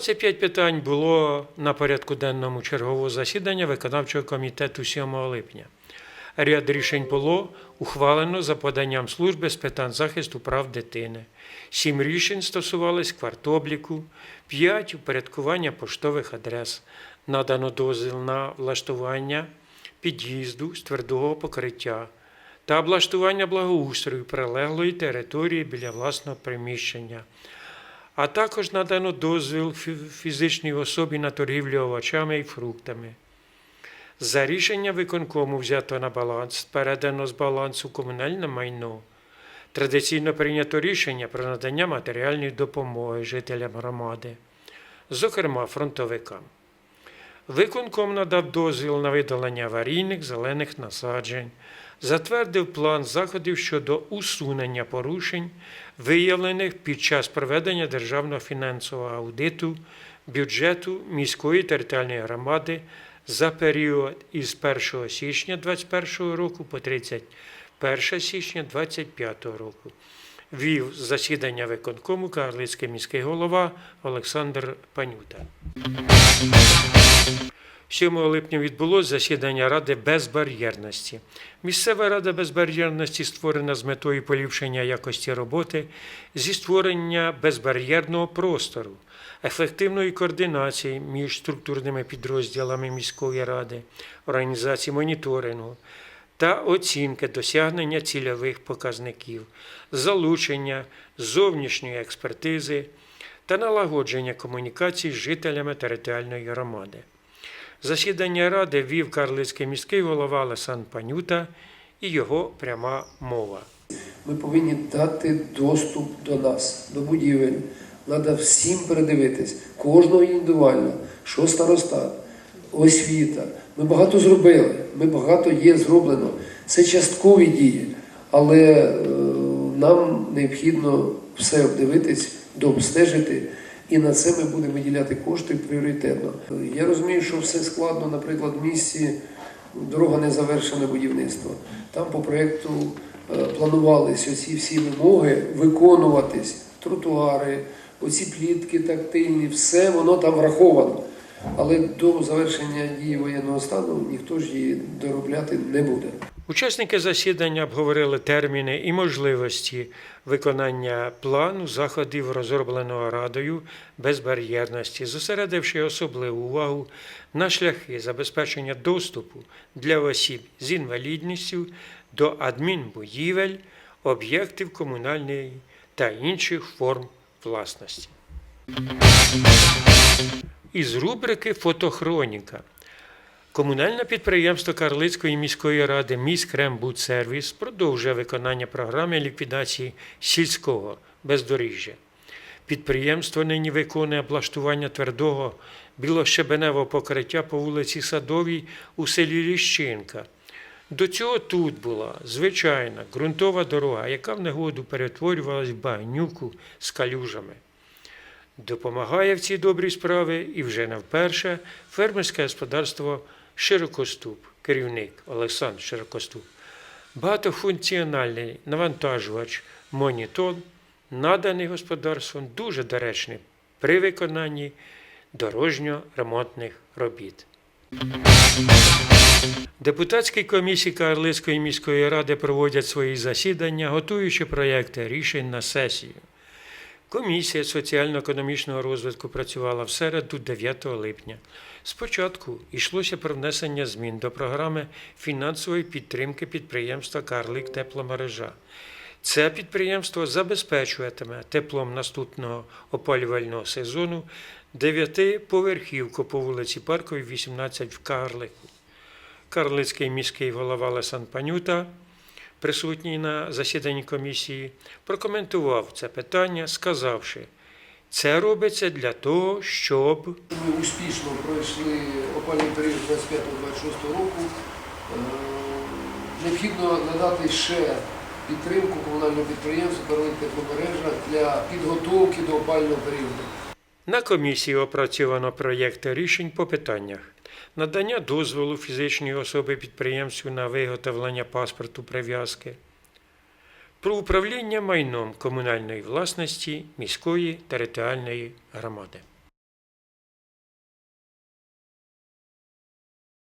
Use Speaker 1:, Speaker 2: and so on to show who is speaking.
Speaker 1: 25 питань було на порядку денному чергового засідання виконавчого комітету 7 липня. Ряд рішень було ухвалено за поданням служби з питань захисту прав дитини. Сім рішень стосувались квартобліку, п'ять упорядкування поштових адрес. Надано дозвіл на влаштування під'їзду з твердого покриття та облаштування благоустрою прилеглої території біля власного приміщення. А також надано дозвіл фізичній особі на торгівлю овочами і фруктами. За рішення виконкому взято на баланс, передано з балансу комунальне майно. Традиційно прийнято рішення про надання матеріальної допомоги жителям громади, зокрема фронтовикам. Виконком надав дозвіл на видалення аварійних зелених насаджень, затвердив план заходів щодо усунення порушень, виявлених під час проведення державного фінансового аудиту бюджету міської територіальної громади за період із 1 січня 2021 року по 31 січня 2025 року. Вів засідання виконкому Карлицький міський голова Олександр Панюта. 7 липня відбулося засідання Ради безбар'єрності. Місцева рада безбар'єрності створена з метою поліпшення якості роботи зі створення безбар'єрного простору, ефективної координації між структурними підрозділами міської ради, організації моніторингу та оцінки досягнення цільових показників, залучення зовнішньої експертизи та налагодження комунікацій з жителями територіальної громади. Засідання ради вів Карлицький міський голова Олександр Панюта і його пряма мова.
Speaker 2: Ми повинні дати доступ до нас, до будівель. Треба всім передивитись, кожного індивідуально, що старостат, освіта. Ми багато зробили, ми багато є зроблено. Це часткові дії, але е, нам необхідно все обдивитись, дообстежити. І на це ми будемо виділяти кошти пріоритетно. Я розумію, що все складно, наприклад, в місті дорога не завершене будівництво. Там по проєкту е, планувалися оці всі вимоги виконуватись, тротуари, оці плітки тактильні, все воно там враховано. Але до завершення дії воєнного стану ніхто ж її доробляти не буде.
Speaker 1: Учасники засідання обговорили терміни і можливості виконання плану заходів, розробленого Радою безбар'єрності, зосередивши особливу увагу на шляхи забезпечення доступу для осіб з інвалідністю до адмінбудівель, об'єктів комунальної та інших форм власності. Із рубрики Фотохроніка Комунальне підприємство Карлицької міської ради «Міськрембудсервіс» продовжує виконання програми ліквідації сільського бездоріжжя. Підприємство нині виконує облаштування твердого білощебеневого покриття по вулиці Садовій у селі Ліщинка. До цього тут була звичайна ґрунтова дорога, яка в негоду перетворювалась в багнюку з калюжами. Допомагає в цій добрій справі і вже не вперше фермерське господарство Широкоступ, керівник Олександр Широкоступ. Багатофункціональний навантажувач монітон наданий господарством дуже доречний при виконанні дорожньо-ремонтних робіт. Депутатські комісії Карлицької міської ради проводять свої засідання, готуючи проєкти рішень на сесію. Комісія соціально-економічного розвитку працювала в середу 9 липня. Спочатку йшлося про внесення змін до програми фінансової підтримки підприємства Карлик Тепломережа. Це підприємство забезпечуватиме теплом наступного опалювального сезону дев'ятиповерхівку по вулиці Парковій, 18 в Карлику. Карлицький міський голова Лесан Панюта присутній на засіданні комісії, прокоментував це питання, сказавши, це робиться для того, щоб
Speaker 2: Ми успішно пройшли опальний період 25-26 року. Е, Необхідно надати ще підтримку комунального підприємства «Карлик тепломережа» для підготовки до опального періоду.
Speaker 1: на комісії опрацьовано проєкти рішень по питаннях надання дозволу фізичної особи підприємству на виготовлення паспорту прив'язки, про управління майном комунальної власності міської територіальної громади.